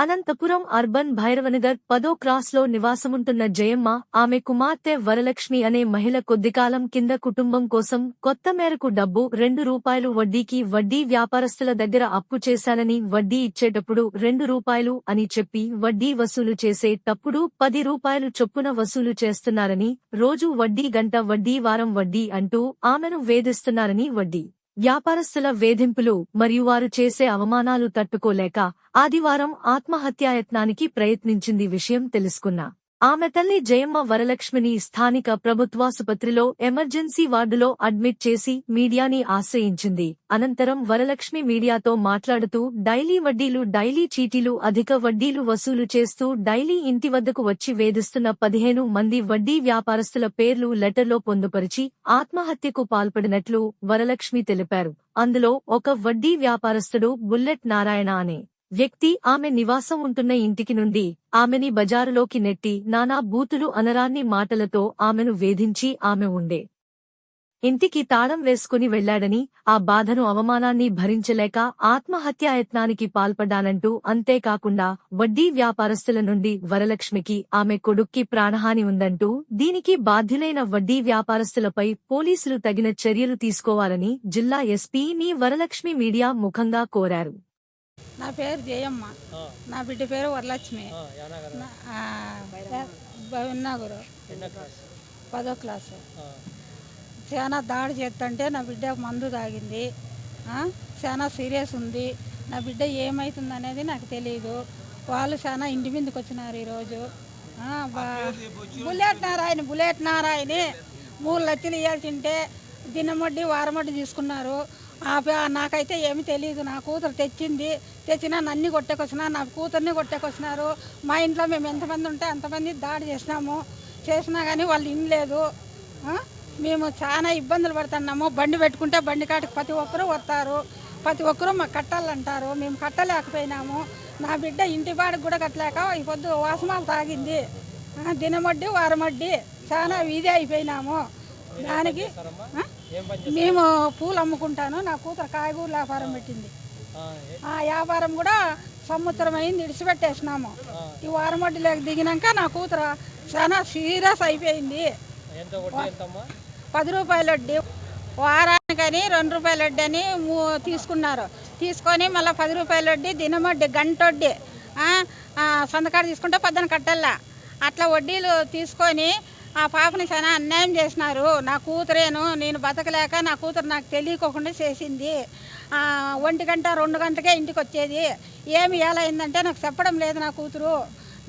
Anantapuram urban భైరవనగర్ పదో క్రాస్లో నివాసముంటున్న జయమ్మ ఆమె కుమార్తె వరలక్ష్మి అనే మహిళ కొద్దికాలం కింద కుటుంబం కోసం కొత్త మేరకు డబ్బు రెండు రూపాయలు వడ్డీకి వడ్డీ వ్యాపారస్తుల దగ్గర అప్పు చేశానని వడ్డీ ఇచ్చేటప్పుడు రెండు రూపాయలు అని చెప్పి వడ్డీ వసూలు చేసేటప్పుడు పది రూపాయలు చొప్పున వసూలు చేస్తున్నారని రోజు వడ్డీ గంట వడ్డీ వారం వడ్డీ అంటూ ఆమెను వేధిస్తున్నారని వడ్డీ. వ్యాపారస్తుల వేధింపులు మరియు వారు చేసే అవమానాలు తట్టుకోలేక ఆదివారం ఆత్మహత్యాయత్నానికి ప్రయత్నించింది విషయం తెలుసుకున్న. ఆమె తల్లి జయమ్మ వరలక్ష్మిని స్థానిక ప్రభుత్వాసుపత్రిలో ఎమర్జెన్సీ వార్డులో అడ్మిట్ చేసి మీడియాని ఆశ్రయించింది. అనంతరం వరలక్ష్మి మీడియాతో మాట్లాడుతూ డైలీ వడ్డీలు డైలీ చీటీలు అధిక వడ్డీలు వసూలు చేస్తూ డైలీ ఇంటి వద్దకు వచ్చి వేధిస్తున్న పదిహేను మంది వడ్డీ వ్యాపారస్తుల పేర్లు లెటర్లో పొందుపరిచి ఆత్మహత్యకు పాల్పడినట్లు వరలక్ష్మి తెలిపారు. అందులో ఒక వడ్డీ వ్యాపారస్తుడు బుల్లెట్ నారాయణ అనే వ్యక్తి ఆమె నివాసం ఉంటున్న ఇంటికి నుండి ఆమెని బజారులోకి నెట్టి నానా బూతులు అనరాన్ని మాటలతో ఆమెను వేధించి ఆమె ఉండే. ఇంటికి తాళం వేసుకుని వెళ్ళాడని ఆ బాధను అవమానాన్ని భరించలేక ఆత్మహత్యాయత్నానికి పాల్పడ్డానంటూ అంతేకాకుండా వడ్డీ వ్యాపారస్తుల నుండి వరలక్ష్మికి ఆమె కొడుక్కి ప్రాణహాని ఉందంటూ దీనికి బాధ్యులైన వడ్డీ వ్యాపారస్తులపై పోలీసులు తగిన చర్యలు తీసుకోవాలని జిల్లా ఎస్పీని వరలక్ష్మి మీడియా ముఖంగా కోరారు. నా పేరు జయమ్మ. నా బిడ్డ పేరు వరలక్ష్మి. విన్నాగురు. పదో క్లాసు. చాలా దాడి చేస్తుంటే నా బిడ్డ మందు తాగింది. చాలా సీరియస్ ఉంది. నా బిడ్డ ఏమవుతుంది అనేది నాకు తెలియదు వాళ్ళు చాలా ఇంటి మీదకి వచ్చినారు ఈరోజు. Bullet Narayana bullet Narayana. మూడు లక్షలు ఇవ్వాల్సింటే దినమొడ్డి వారమొడ్డి తీసుకున్నారు. నాకైతే ఏమీ తెలియదు నా కూతురు తెచ్చింది. తెచ్చినా నన్ను కొట్టేకొచ్చినా నా కూతుర్ని కొట్టేకొచ్చినారు. మా ఇంట్లో మేము ఎంతమంది ఉంటే అంతమంది దాడి చేసినాము. చేసినా కానీ వాళ్ళు ఇనలేదు మేము చాలా ఇబ్బందులు పడుతున్నాము. బండి పెట్టుకుంటే బండి కాటికి ప్రతి ఒక్కరూ వస్తారు. ప్రతి ఒక్కరూ మాకు కట్టాలంటారు. మేము కట్టలేకపోయినాము. నా బిడ్డ ఇంటి బాడికి కూడా కట్టలేక ఈ పొద్దు వాసమాలు తాగింది. దినమడ్డి వారమడ్డి చాలా వీధి అయిపోయినాము. దానికి మేము పూలు అమ్ముకుంటాను. నా కూతురు కాయగూరల వ్యాపారం పెట్టింది. ఆ, వ్యాపారం కూడా సంవత్సరం అయింది ఇడిచిపెట్టేసినాము ఈ వారమొడ్డిలోకి దిగినాక నా కూతురు చాలా సీరియస్ అయిపోయింది. పది రూపాయల వడ్డీ. వారానికని రెండు రూపాయల వడ్డీ అని తీసుకున్నారు. తీసుకొని మళ్ళీ పది రూపాయల వడ్డీ దినమొడ్డి గంట వడ్డీ సంతకాడు తీసుకుంటే పొద్దున కట్టల్లా. అట్లా వడ్డీలు తీసుకొని ఆ పాపని చాలా అన్యాయం చేసినారు. నా కూతురేను నేను బతకలేక నా కూతురు నాకు తెలియకోకుండా చేసింది. ఒంటి గంట రెండు గంటకే ఇంటికి వచ్చేది. ఏమి ఎలా అయిందంటే నాకు చెప్పడం లేదు నా కూతురు.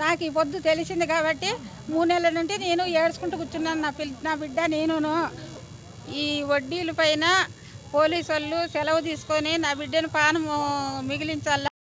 నాకు ఈ పొద్దు తెలిసింది కాబట్టి మూడు నెలల నుండి నేను ఏడ్చుకుంటూ కూర్చున్నాను నా పిల్ నా బిడ్డ నేనును. ఈ వడ్డీల పైన పోలీసు వాళ్ళు సెలవు తీసుకొని నా బిడ్డను పానము మిగిలించాల?